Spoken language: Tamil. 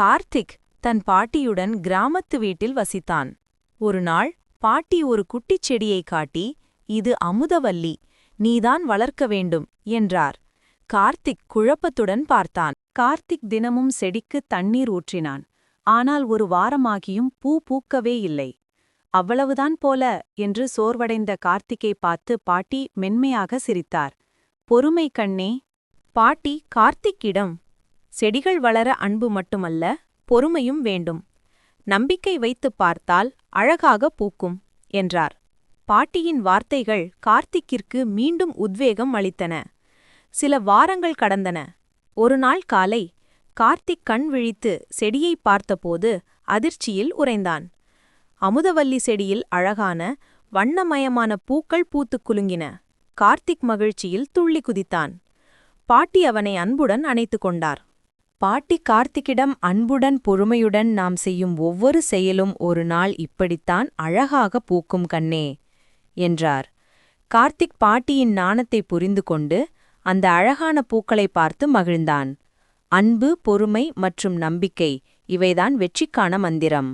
கார்த்திக் தன் பாட்டியுடன் கிராமத்து வீட்டில் வசித்தான். ஒரு நாள் பாட்டி ஒரு குட்டிச் செடியை காட்டி இது அமுதவல்லி நீதான் வளர்க்க வேண்டும் என்றார். கார்த்திக் குழப்பத்துடன் பார்த்தான். கார்த்திக் தினமும் செடிக்கு தண்ணீர் ஊற்றினான். ஆனால் ஒரு வாரமாகியும் பூ பூக்கவே இல்லை. அவ்வளவுதான் போல என்று சோர்வடைந்த கார்த்திக்கை பார்த்து பாட்டி மென்மையாக சிரித்தார். பொறுமை கண்ணே பாட்டி கார்த்திக்கிடம் செடிகள் வளர அன்பு மட்டுமல்ல பொறுமையும் வேண்டும். நம்பிக்கை வைத்துப் பார்த்தால் அழகாக பூக்கும் என்றார். பாட்டியின் வார்த்தைகள் கார்த்திக்கிற்கு மீண்டும் உத்வேகம் அளித்தன. சில வாரங்கள் கடந்தன. ஒரு நாள் காலை கார்த்திக் கண் விழித்து செடியை பார்த்தபோது அதிர்ச்சியில் உறைந்தான். அமுதவல்லி செடியில் அழகான வண்ணமயமான பூக்கள் பூத்துக் குலுங்கின. கார்த்திக் மகிழ்ச்சியில் துள்ளி குதித்தான். பாட்டி அவனை அன்புடன் அணைத்துக் கொண்டார். பாட்டி கார்த்திக்கிடம் அன்புடன் பொறுமையுடன் நாம் செய்யும் ஒவ்வொரு செயலும் ஒரு நாள் இப்படித்தான் அழகாக பூக்கும் கண்ணே என்றார். கார்த்திக் பாட்டியின் நாணத்தை புரிந்து கொண்டு அந்த அழகான பூக்களை பார்த்து மகிழ்ந்தான். அன்பு பொறுமை மற்றும் நம்பிக்கை இவைதான் வெற்றிக்கான மந்திரம்.